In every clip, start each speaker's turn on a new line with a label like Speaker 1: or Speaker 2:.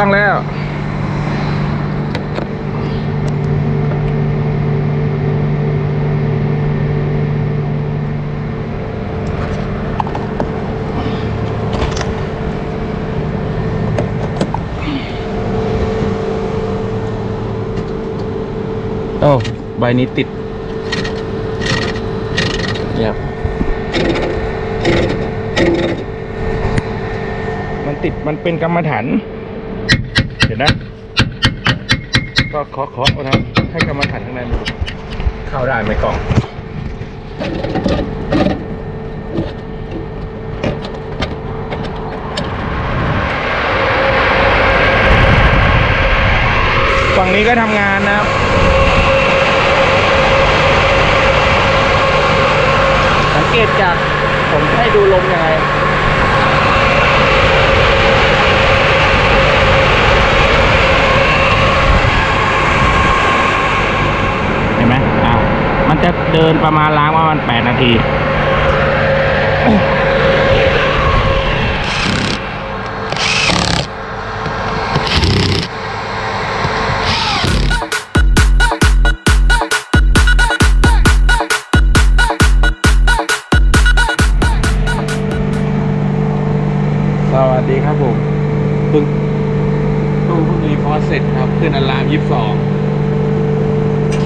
Speaker 1: ต้องแล้ว โอ้ใบนี้ติดเนี่ยครับมันติดมันเป็นกรรมฐาน ก็เคาะเคาะนะครับให้กรรมฐานข้างในมันเข้าได้ไหมกล่องฝั่งนี้ก็ทำงานนะครับสังเกตจากผมให้ดูลมยังไง เห็นไหมอ้าว มัน จะเดินประมาณล้างประมาณแปดนาที สวัสดีครับผมเพิ่งตู้เพิ่งรีพอร์ตเสร็จครับ ขึ้นอะลามยี่สิบสอง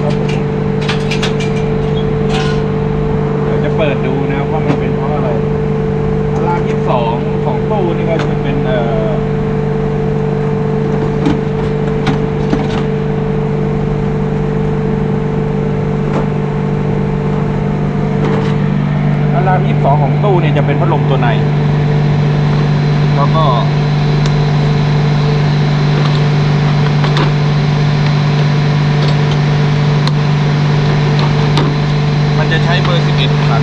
Speaker 1: ครับผม เปิดดูนะว่ามันเป็นเพราะอะไรอะลามยี่สองของตู้นี่ก็จะเป็นเอ่ออะลามยี่สิบสองของตู้เนี่ยจะเป็นพัดลมตัวใน แล้วก็ มันจะใช้เบอร์ 11ขัน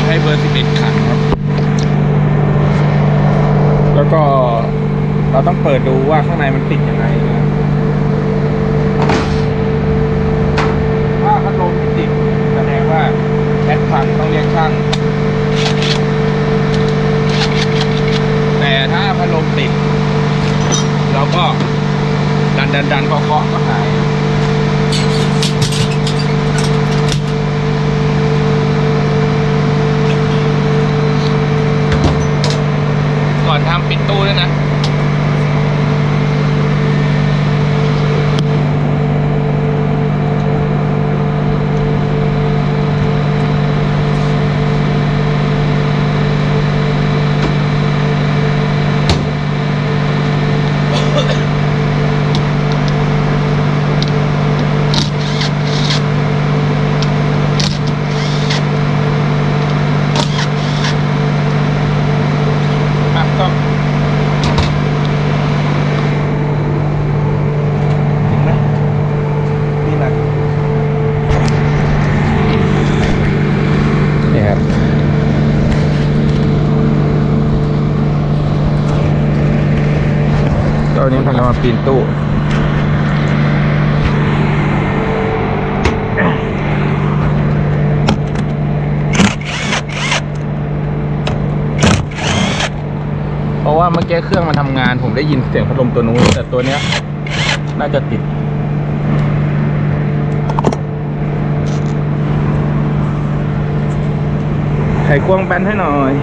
Speaker 1: ใช้เบอร์ 11 ขันครับ แล้วก็เราต้องเปิดดูว่าข้างในมันติดยังไงนะถ้าพัดลมไม่ติดแสดงว่าแอดพังต้องเรียกช่าง แต่ถ้าพัดลมติด เราก็ดันดันดันเคาะเคาะก็หาย อนทำปิดตู้ด้วยนะอะก็ถึงไหมนี่หนักนี่ครับ ตอนนี้พาเรา มาปีนตู้เพราะว่าเมื่อกี้เครื่องมันทำงาน ผมได้ยินเสียงพัดลมตัวนู้นแต่ตัวเนี้ย น่าจะติดไขควงแบนให้หน่อย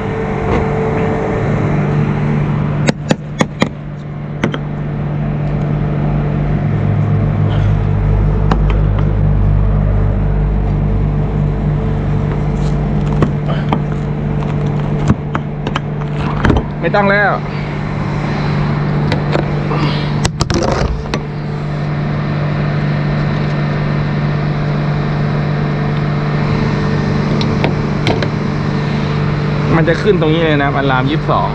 Speaker 1: ไม่ต้องแล้ว มันจะขึ้นตรงนี้เลยนะอะลามยี่สิบสอง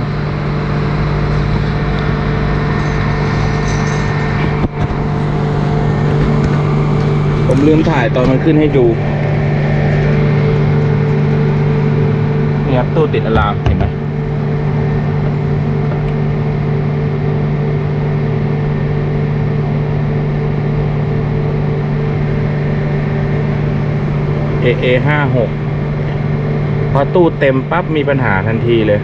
Speaker 1: ผมลืมถ่ายตอนมันขึ้นให้ดูนี่ครับตู้ติดอะลามเห็นไหม AA ห้าหกพอตู้เต็มปั๊บมีปัญหาทันทีเลย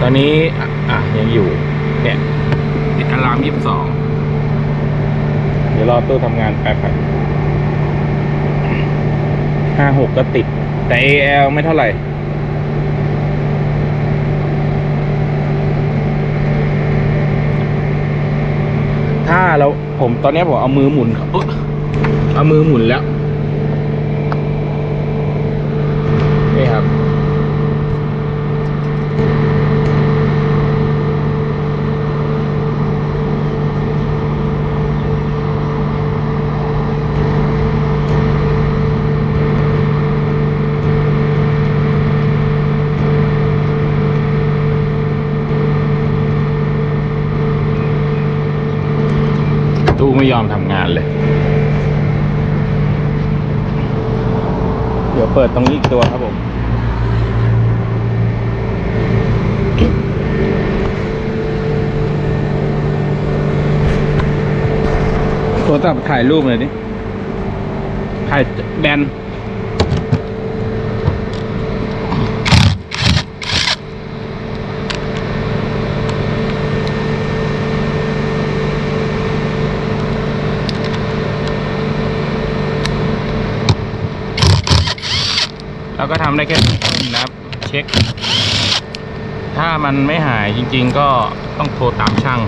Speaker 1: ตอนนี้อะอะยังอยู่ เนี่ยติดอะลามยี่สิบสองเดี๋ยวรอตู้ทำงานแป๊บครับห้าหกก็ติด แต่ AL ไม่เท่าไหร่ ถ้าเราผมตอนนี้ผมเอามือหมุน เอ้อเอามือหมุนแล้ว นี่ครับ ตู้ไม่ยอมทำงานเลย เดี๋ยวเปิดตรงนี้อีกตัวครับผมโทรศัพท์ถ่ายรูปเลยดิถ่ายแบน เราก็ทำได้แค่นี้นะครับเช็ค ถ้ามันไม่หายจริง ๆ ก็ต้องโทรตามช่าง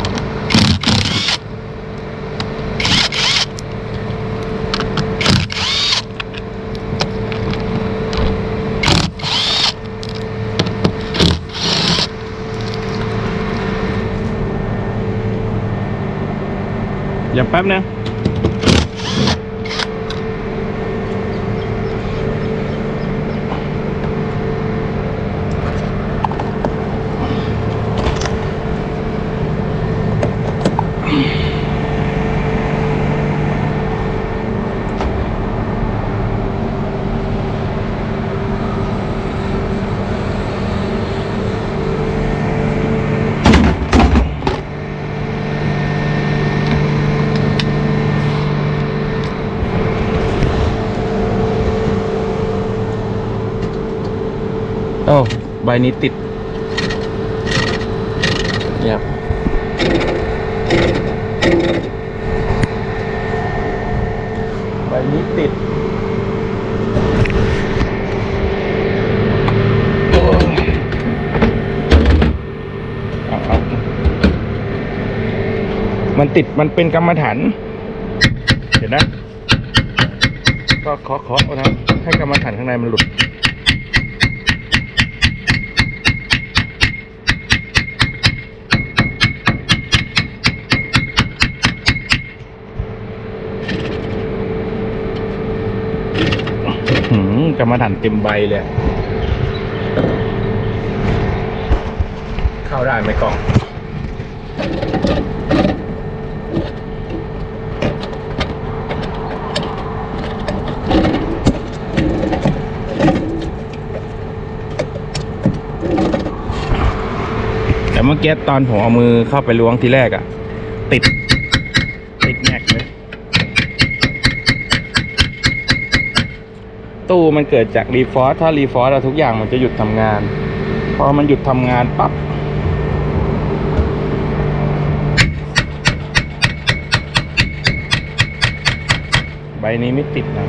Speaker 1: อย่าแป๊บนึง โอ้ใบนี้ติดเนี่ยใบนี้ติดโอ้ยเอาเอามันติดมันเป็นกรรมฐานเห็นนะ ก็เคาะเคาะนะครับให้กรรมฐานข้างในมันหลุด รรมฐานเต็มใบเลย เข้าได้ไหมกล่องแต่เมื่อกี้ตอนผมเอามือเข้าไปล้วงทีแรกอะติ ตู้มันเกิดจากรีฟอร์ถ้ารีฟอร์ทุกอย่างมันจะหยุดทำงาน พอมันหยุดทำงานปั๊บใบนี้ไม่ติดนะ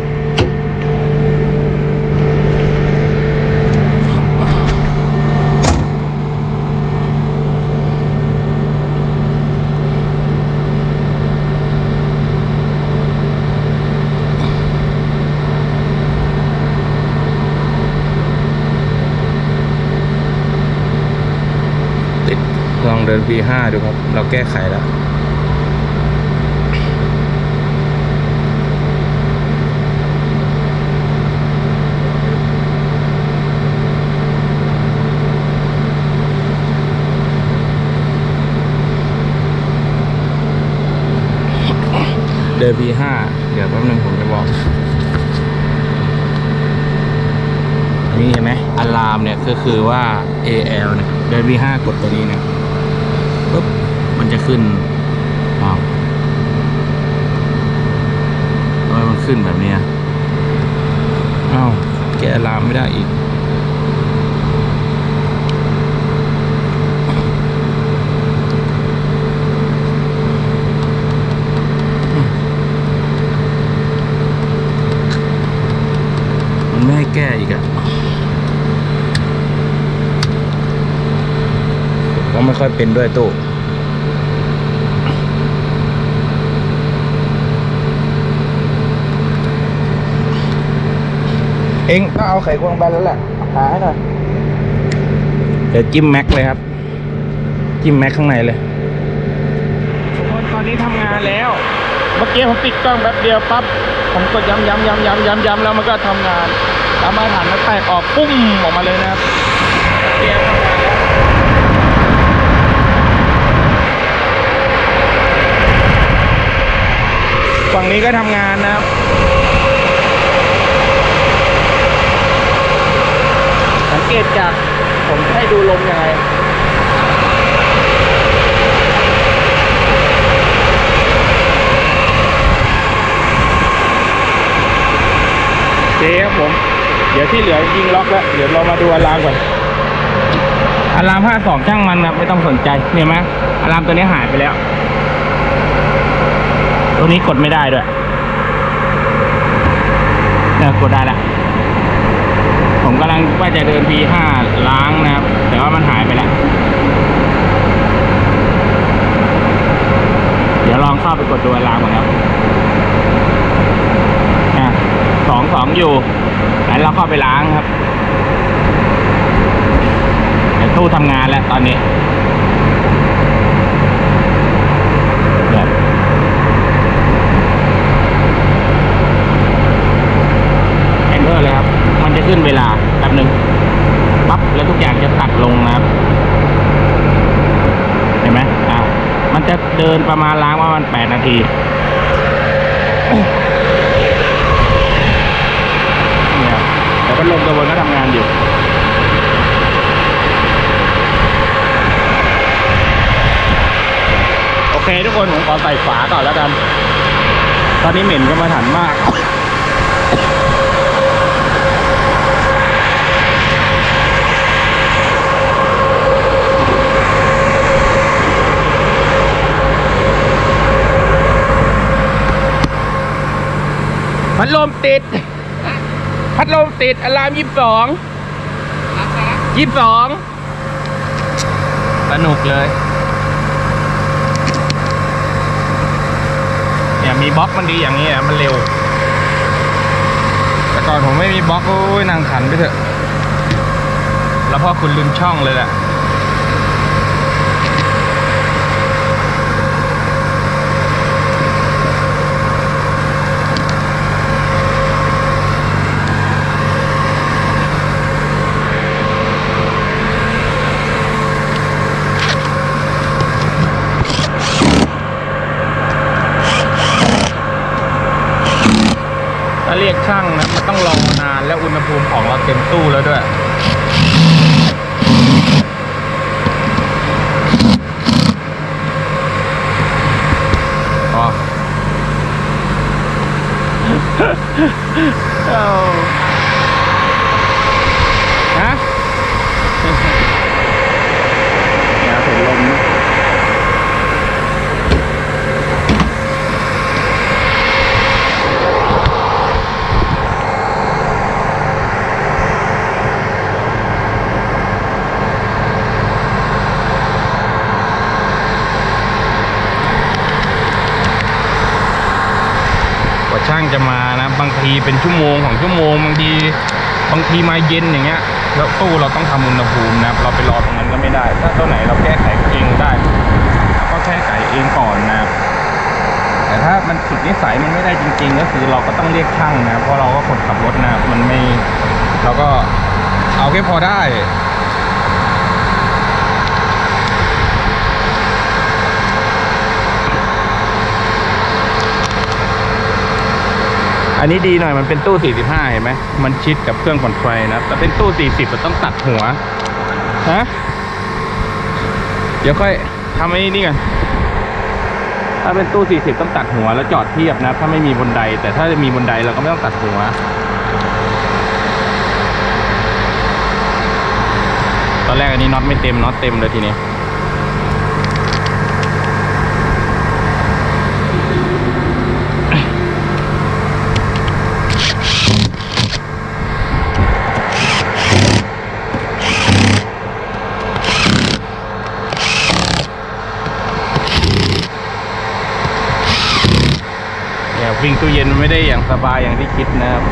Speaker 1: B5 ดูครับ เราแก้ไขแล้วเดอร์ B5 เดี๋ยวแป๊บนึงผมจะบอกนี่เห็นไหมอะลามเนี่ยก็คือว่า AL เนี่ยเดอร์ B5 กดตัวนี้นะ ปุ๊บมันจะขึ้นมองทำไมมันขึ้นแบบนี้อ้าวแกลามไม่ได้อีกมันไม่ให้แก้อีกอะ ผมไม่ค่อยเป็นด้วยตู้เองก็เอาไขควงไปแล้วแหละหาให้หน่อยเดี๋ยวจิ้มแม็กเลยครับ จิ้มแม็กข้างในเลยทุกคนตอนนี้ทำงานแล้ว เมื่อกี้ผมปิดกล้องแป๊บเดียวปั๊บผมกดย้ำย้ำย้ำย้ำย้ำย้ำแล้วมันก็ทำงานตามมาฐานมันแตกออกปุ้มออกมาเลยนะครับเกียร์ทำงานแล้ว ฝั่งนี้ก็ทำงานนะครับสังเกตจากผมให้ดูลมยังไงโอเคครับผม เดี๋ยวที่เหลือยิงล็อกแล้วเดี๋ยวเรามาดูอะลามก่อนอะลามห้าสองช่างมันนะไม่ต้องสนใจเนี่ยไหมอะลามตัวนี้หายไปแล้ว ตัวนี้กดไม่ได้ด้วยเนี่ยกดได้แล้วผมกำลังว่าจะเดิน P5 ล้างนะครับ แต่ว่ามันหายไปแล้ว เดี๋ยวลองเข้าไปกดดูอะลามก่อนครับอ่สองสองอยู่แล้วเราเข้าไปล้างครับเดี๋ยวตู้ทำงานแล้วตอนนี้เดี๋ยวเอนเตอร์เลยครับ มันจะ ขึ้นเวลาแป๊บหนึ่งปั๊บแล้วทุกอย่างจะตัดลงนะครับ เห็นไหมอ่ามันจะเดินประมาณล้างประมาณแปดนาทีเนี่ยแต่พัดลมตัวบนก็ทำงานอยู่โอเคทุกคนผมขอใส่ฝาก่อนแล้วกัน ตอนนี้เหม็นก็มาถันมาก พัดลมติด พัดลมติดอะลามยี่สิบสองยี่สิบสองสนุกเลย เนี่ยมีบล็อกมันดีอย่างนี้อะมันเร็ว แต่ก่อนผมไม่มีบล็อกโอ้ยนางขันไปเถอะ แล้วพ่อคุณลืมช่องเลยแหละ ถ้าเรียกช่างนะมันต้องรอนานและอุณห ภูมิของเราเต็มตู้แล้วด้วย พอ เอาฮะอย่าเห็นลมนะ กว่าช่างจะมานะ บาง ทีเป็นชั่วโมงของชั่วโมงบางทีบางทีมาเย็นอย่างเงี้ยแล้วตู้เราต้องทำอุณหภูมินะครับเราไปรอตรงนั้นก็ไม่ได้ ถ้าตัวไหนเราแก้ไขเองได้เราก็แก้ไขเองก่อนนะครับแต่ถ้ามันสุดนิสัยมันไม่ได้จริง ๆ ก็คือเราก็ต้องเรียกช่างนะเพราะเราก็คนขับรถนะมันไม่เราก็เอาแค่พอได้ อันนี้ดีหน่อยมันเป็นตู้ 45 เห็นไหมมันชิดกับเครื่องผ่อนไฟนะแต่เป็นตู้ 40มันต้องตัดหัวฮะเดี๋ยวค่อยทำไอ้นี่กันถ้าเป็นตู้ 40 ต้องตัดหัวแล้วจอดเทียบนะ ถ้าไม่มีบนได แต่ถ้ามีบนไดเราก็ไม่ต้องตัดหัว ตอนแรกอันนี้น็อตไม่เต็มน็อตเต็มเลยทีนี้ เนี่ยวิ่งตู้เย็นมัน ไม่ได้อย่างสบายอย่างที่คิดนะครับ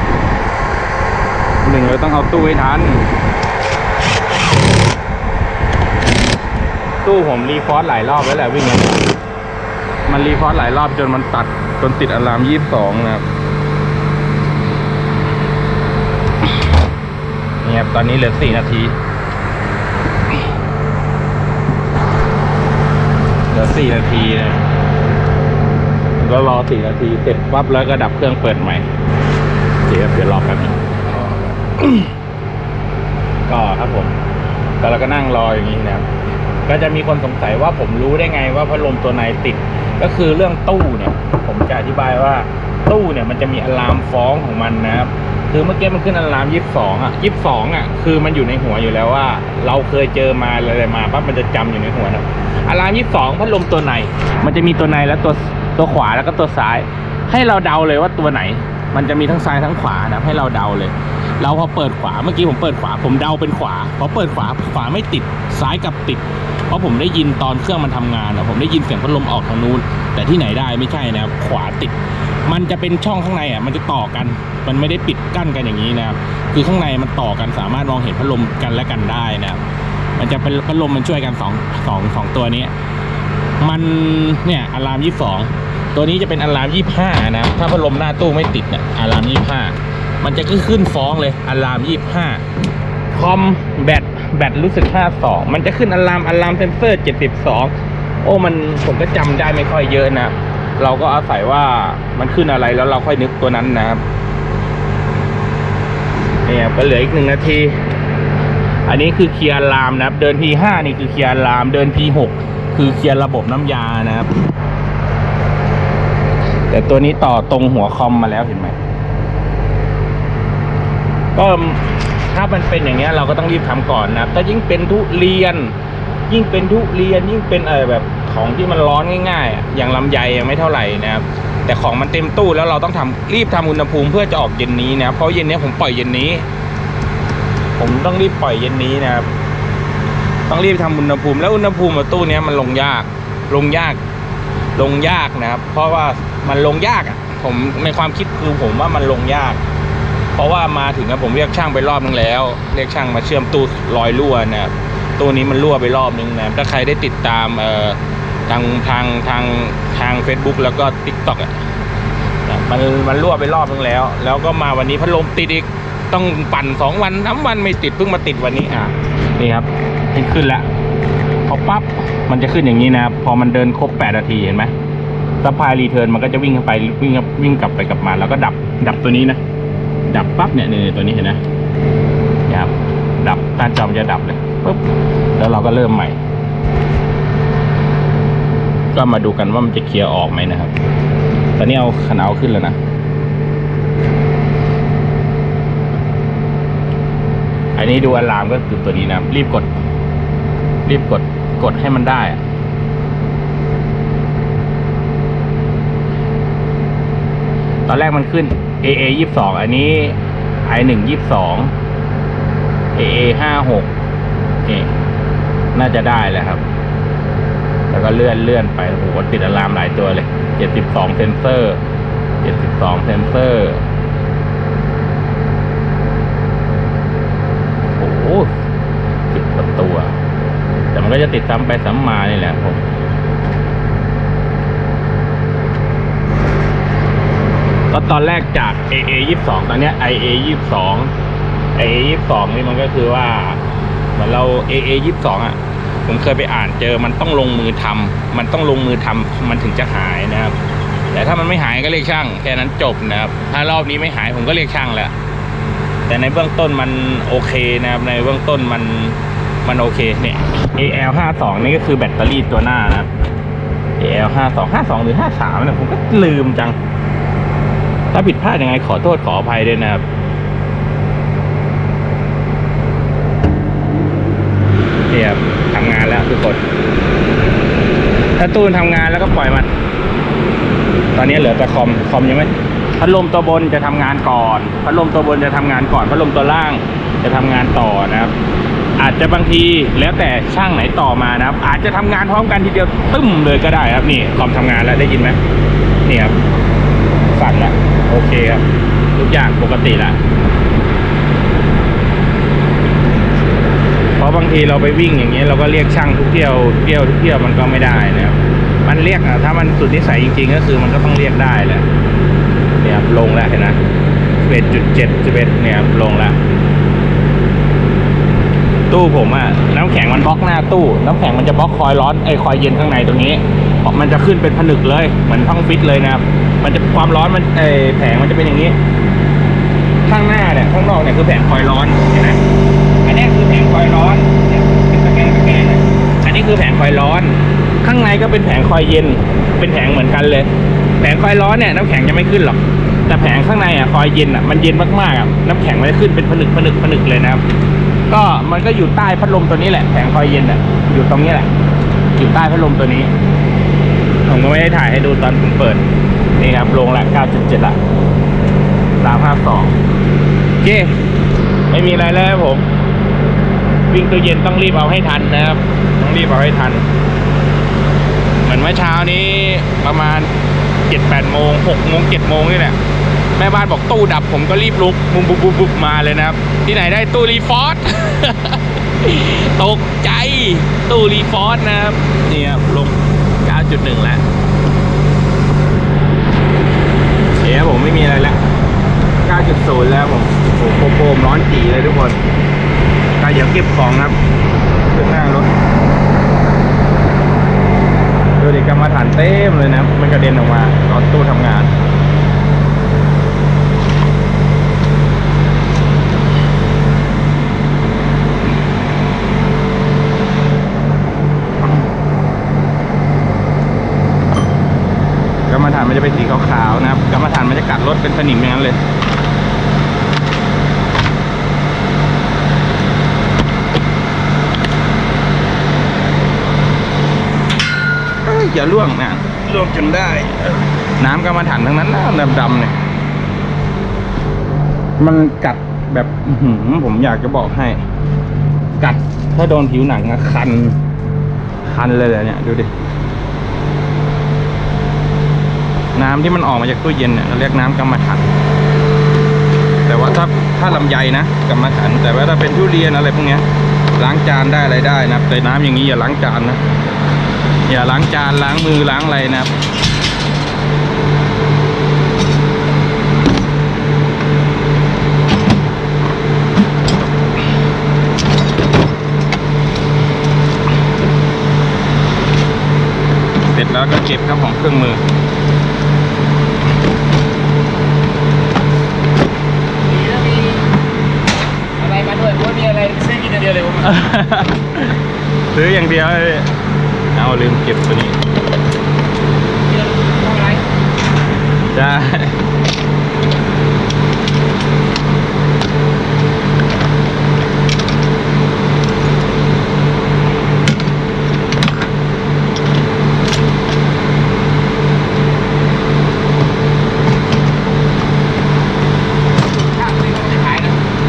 Speaker 1: หนึ่งเราต้องเอาตู้ให้ทัน ตู้ผมรีฟอสหลายรอบแล้วแหละวิ่งมันรีฟอสหลายรอบจนมันตัดจนติดอะลามยี่สิบสองนะครับนี่ครับตอนนี้เหลือสี่นาทีเหลือสี่นาทีนะ ก็รอสี่นาทีเสร็จปั๊บแล้วก็ดับเครื่องเปิดใหม่เดี๋ยวเดี๋ยวรอแป๊บนึงก็ครับผมก็เราก็นั่งรออย่างนี้นะครับก็จะมีคนสงสัยว่าผมรู้ได้ไงว่าพัดลมตัวไหนติด ก็คือเรื่องตู้เนี่ย ผมจะอธิบายว่าตู้เนี่ยมันจะมีอะลามฟ้องของมันนะครับคือเมื่อกี้มันขึ้นอะลามยี่สิบสองอะยี่สิบสองอะคือมันอยู่ในหัวอยู่แล้วว่า เราเคยเจอมาอะไรมาปั๊บมันจะจำอยู่ในหัวนะอะลามยี่สิบสองพัดลมตัวไหน มันจะมีตัวในและตัว ตัวขวาแล้วก็ตัวซ้าย ให้เราเดาเลยว่าตัวไหน มันจะมีทั้งซ้ายทั้งขวานะให้เราเดาเลย เราพอเปิดขวาเมื่อกี้ผมเปิดขวา ผมเดาเป็นขวาพอเปิดขวาขวาไม่ติดซ้ายกับติด เพราะผมได้ยินตอนเครื่องมันทำงานอะผมได้ยินเสียงพัดลมออกทางนู้น แต่ที่ไหนได้ไม่ใช่นะครับขวาติด มันจะเป็นช่องข้างในอะมันจะต่อกัน มันไม่ได้ปิดกั้นกันอย่างนี้นะครับคือข้างในมันต่อกันสามารถมองเห็นพัดลมกันและกันได้นะครับมันจะเป็นพัดลมมันช่วยกันสองสองสองตัวนี้ มันเนี่ยอะลามยี่สอง ตัวนี้จะเป็นอะลามยี่ห้านะถ้าพัดลมหน้าตู้ไม่ติดเนี่ยอะลามยี่ห้ามันจะขึ้นฟ้องเลยอะลามยี่ห้าคอมแบตแบตรู้สึกห้าสองมันจะขึ้นอะลามอะลามเซนเซอร์เจ็ดสิบสองโอ้มันผมก็จำได้ไม่ค่อยเยอะนะเราก็อาศัยว่ามันขึ้นอะไรแล้วเราค่อยนึกตัวนั้นนะครับเนี่ยก็เหลืออีกหนึ่งนาที อันนี้คือเคลียร์ลามนะครับ เดิน P5 นี่คือเคลียร์ลาม เดิน P6 คือเคลียร์ระบบน้ำยานะครับ แต่ตัวนี้ต่อตรงหัวคอมมาแล้วเห็นไหมก็ถ้ามันเป็นอย่างเงี้ยเราก็ต้องรีบทำก่อนนะครับถ้ายิ่งเป็นทุเรียน ยิ่งเป็นทุเรียนยิ่งเป็นเออแบบของที่มันร้อนง่ายๆอะอย่างลำไยยังไม่เท่าไหร่นะครับแต่ของมันเต็มตู้แล้วเราต้องทำรีบทำอุณหภูมิเพื่อจะออกเย็นนี้นะเพราะเย็นนี้ผมปล่อยเย็นนี้ ผมต้องรีบปล่อยเย็นนี้นะครับต้องรีบทำอุณหภูมิแล้วอุณหภูมิตู้เนี้ยมันลงยากลงยาก ลงยากนะครับ เพราะว่ามันลงยากอะ ผมในความคิดคือผมว่ามันลงยาก เพราะว่ามาถึงอะผมเรียกช่างไปรอบนึงแล้ว เรียกช่างมาเชื่อมตู้รอยรั่วนะครับตู้นี้มันรั่วไปรอบนึงนะครับถ้าใครได้ติดตามเอ่อทางทางทางทาง Facebook แล้วก็ Tik t o k อะมันมันรั่วไปรอบนึงแล้ว แล้วก็มาวันนี้พัดลมติดอีกต้องปั่นสองวันทั้งวันไม่ติดเพิ่งมาติดวันนี้อะนี่ครับขึ้นขึ้นแล้วพอปั๊บ มันจะขึ้นอย่างนี้นะครับ พอมันเดินครบแปดนาทีเห็นไหมซัพพลายรีเทิร์นมันก็จะวิ่งเข้าไปวิ่งวิ่งกลับไปกลับมา แล้วก็ดับดับตัวนี้นะ ดับปั๊บเนี่ยนี่ตัวนี้เห็นไหมเนี่ยครับดับหน้าจอมจะดับเลยปุ๊บแล้วเราก็เริ่มใหม่ ก็มาดูกันว่ามันจะเคลียร์ออกไหมนะครับ ตอนนี้เอาขนาวขึ้นแล้วนะอันนี้ดูอะลามก็คือตัวนี้นะรีบกด รีบกด กดให้มันได้ตอนแรกมันขึ้น AA ยี่สิบสองอันนี้ I หนึ่งยี่สิบสอง AA ห้าหกนี่น่าจะได้แล้วครับ แล้วก็เลื่อนเลื่อนไปโอ้โหติดอะลามหลายตัวเลยเจ็ดสิบสองเซนเซอร์เจ็ดสิบสองเซนเซอร์ โอ้โหสิบกว่าตัว แต่มัน ก็จะติดซ้ำไปซ้ำมานี่แหละผมก็ตอนแรกจาก AA 22 ตอนเนี้ย IA 22 AA 22 นี่มันก็คือว่าเหมือนเรา AA 22 อะ ผมเคยไปอ่านเจอมันต้องลงมือทำมันต้องลงมือทำมันถึงจะหายนะครับ แต่ถ้ามันไม่หายก็เรียกช่างแค่นั้นจบนะครับ ถ้ารอบนี้ไม่หายผมก็เรียกช่างแหละแต่ในเบื้องต้นมันโอเคนะครับ ในเบื้องต้นมัน มันโอเคเนี่ย AL 52นี่ก็คือแบตเตอรี่ตัวหน้านะ AL ห้าสองห้าสองหรือห้าสามเนี่ยผมก็ลืมจัง ถ้าผิดพลาดยังไงขอโทษขออภัยด้วยนะครับเนี่ยบทำงานแล้วทุกคนถ้าตู้ทำงานแล้วก็ปล่อยมัน ตอนนี้เหลือแต่คอมคอมยังไม่พัดลมตัวบนจะทำงานก่อน พัดลมตัวบนจะทำงานก่อน พัดลมตัวล่างจะทำงานต่อนะครับ อาจจะบางทีแล้วแต่ช่างไหนต่อมานะครับ อาจจะทำงานพร้อมกันทีเดียวตึ้มเลยก็ได้ครับนี่คอมทำงานแล้วได้ยินไหมนี่ครับสั่นแล้วโอเคครับทุกอย่างปกติแล้วเพราะบางทีเราไปวิ่งอย่างเงี้ยเราก็เรียกช่างทุกเที่ยวเที่ยวทุกเที่ยวมันก็ไม่ได้นะครับมันเรียกอะถ้ามันสุดนิสัยจริงๆ ก็คือมันก็ต้องเรียกได้แหละเนี่ยครับลงแล้วเห็นนะเ็ดจุดเจ็ดสิบเอ็ดเนี่ยครับลงแล้ว ตู้ผมอะน้ำแข็งมันบล็อกหน้าตู้ น้ำแข็งมันจะบล็อกคอยร้อนไอคอยเย็นข้างในตรงนี้ มันจะขึ้นเป็นผนึกเลย เหมือนท่องฟิตเลยนะครับ มันจะความร้อนมันไอแผงมันจะเป็นอย่างนี้ ข้างหน้าเนี่ยข้างนอกเนี่ยคือแผงคอยร้อนเห็นไหมอันเนี้ยคือแผงคอยร้อนเนี่ยเป็นตะแกรงตะแกรงเนี่ยอันนี้คือแผงคอยร้อน ข้างในก็เป็นแผงคอยเย็น เป็นแผงเหมือนกันเลย แผงคอยร้อนเนี่ยน้ำแข็งจะไม่ขึ้นหรอกแต่แผงข้างในอะคอยเย็นอะมันเย็นมากๆอะน้ำแข็งมันจะขึ้นเป็นผนึกผนึกผนึกเลยนะครับ ก็มันก็อยู่ใต้พัดลมตัวนี้แหละแผงคอยเย็นอะ อยู่ตรงนี้แหละ อยู่ใต้พัดลมตัวนี้ ผมก็ไม่ได้ถ่ายให้ดูตอนผมเปิด นี่ครับลงละ9.7ละ352โอเค ไม่มีอะไรแล้วครับผม วิ่งตัวเย็นต้องรีบเอาให้ทันนะครับ ต้องรีบเอาให้ทัน เหมือนเมื่อเช้านี้ประมาณ7-8โมง6โมง7โมงนี่แหละ แม่บ้านบอกตู้ดับผมก็รีบลุกบุบบุบบุบบุบมาเลยนะครับ ที่ไหนได้ตู้รีฟอร์สตกใจตู้รีฟอร์สนะครับนี่ครับลง 9.1 แล้วเดี๋ยวผมไม่มีอะไรแล้ว 9.0 แล้วผมโอ้โหโปมร้อนจีเลยทุกคนก็เดี๋ยวเก็บของครับขึ้นหน้ารถดูดิกรรมฐานเต็มเลยนะ มันกระเด็นออกมาตอนตู้ทำงาน กรร มฐานมันจะเป็นสีขาวๆนะครับกรรมฐานมันจะกัดรถเป็นสนิมอย่างนั้นเลยเอ้ยอย่าล่วงนะล่วงจนได้ น้ำกรรมฐานทั้งนั้นนะดำๆเนี่ยมันกัดแบบอื้อหือผมอยากจะบอกให้ กัดถ้าโดนผิวหนังอะคัน คันเลยเลยเนี่ย ดูดิ น้ำที่มันออกมาจากตู้เย็นเนี่ยเราเรียกน้ำกรรมฐานแต่ว่าถ้าถ้าลำไยนะกรรมฐานแต่ว่าถ้าเป็นทุเรียนอะไรพวกเนี้ยล้างจานได้อะไรได้นะแต่น้ำอย่างนี้อย่าล้างจานนะอย่าล้างจานล้างมือล้างอะไรนะครับเสร็จแล้วก็เก็บครับของเครื่องมือ
Speaker 2: มีแล้วมีอะไรมาด้วยผมว่ามีอะไรซื้อกินอย่าง เดียวเลยผม
Speaker 1: ซื้ออย่างเดียวเลยเอาลืมเก็บตัวนี้
Speaker 2: มีอะไรทำอะไร
Speaker 1: จ้า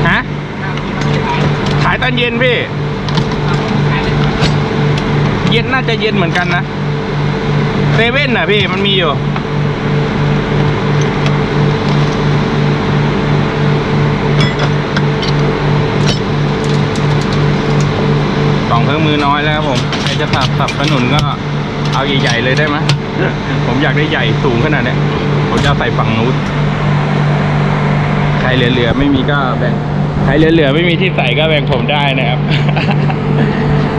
Speaker 1: ฮะ ขายตอ นเย็นพี่ เย็นน่าจะเย็นเหมือนกันนะเซเว่นน่ะพี่มันมีอยู่ สองเครื่องมือน้อยแล้วครับผมใครจะสับสับขนุนก็เอาใหญ่ๆเลยได้ไหมผมอยากได้ใหญ่สูงขนาดเนี้ยผมจะเอาใส่ฝั่งนู้นใครเหลือๆไม่มีก็แบ่ง ใครเหลือๆไม่มีที่ใส่ก็แบ่งผมได้นะครับ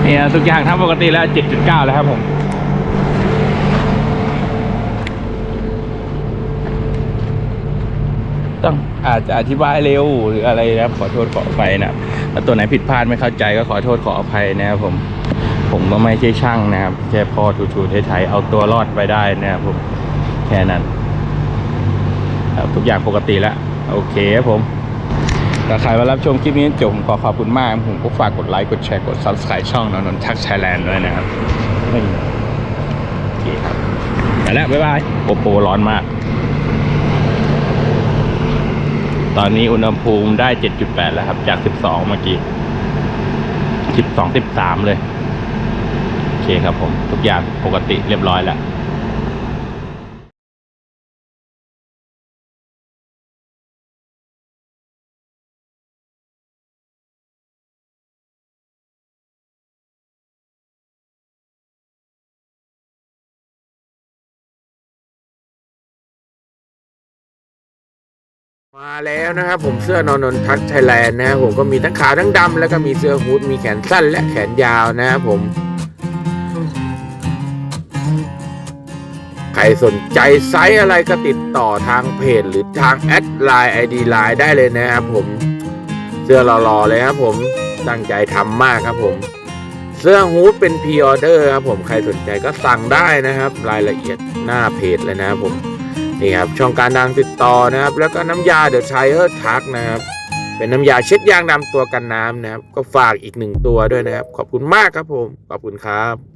Speaker 1: เนี่ยทุกอย่างทำปกติแล้ว7.9 แล้วครับผมต้องอาจจะอธิบายเร็วหรืออะไรนะครับ ขอโทษขออภัยนะถ้าตัวไหนผิดพลาดไม่เข้าใจก็ขอโทษขออภัยนะครับผม ผมก็ไม่ใช่ช่างนะครับแค่พอถูๆไถๆเอาตัวรอดไปได้นะครับผมแค่นั้นครับทุกอย่างปกติแล้ว โอเคครับผม ถ้าใครมารับชมคลิปนี้จบผมขอขอบคุณมาก ผมก็ฝากกดไลค์ กดแชร์ กด subscribe ช่องนนนทักไทยแลนด์ด้วยนะครับโอเคครับไปแล้ว บ๊ายบาย โปโปร้อนมาก ตอนนี้อุณหภูมิได้ 7.8 แล้วครับ จาก 12 เมื่อกี้ 12 13 เลย โอเคครับผม ทุกอย่างปกติเรียบร้อยแล้ว
Speaker 2: มาแล้วนะครับผมเสื้อนอนนนทักไทยแลนด์นะครับผมก็มีทั้งขาวทั้งดำแล้วก็มีเสื้อฮูดมีแขนสั้นและแขนยาวนะครับผม ใครสนใจไซส์อะไรก็ติดต่อทางเพจหรือทางแอดไลน์ไอดีไลน์ได้เลยนะครับผมเสื้อหล่อๆเลยครับผมตั้งใจทำมากครับผม เสื้อฮูดเป็นพรีออเดอร์ครับผมใครสนใจก็สั่งได้นะครับ รายละเอียดหน้าเพจเลยนะครับผม นี่ครับช่องการดังติดต่อนะครับ แล้วก็น้ำยาเดอะชัยเออร์ทักนะครับ เป็นน้ำยาเช็ดยางดำตัวกันน้ำนะครับ ก็ฝากอีกหนึ่งตัวด้วยนะครับ ขอบคุณมากครับผม ขอบคุณครับ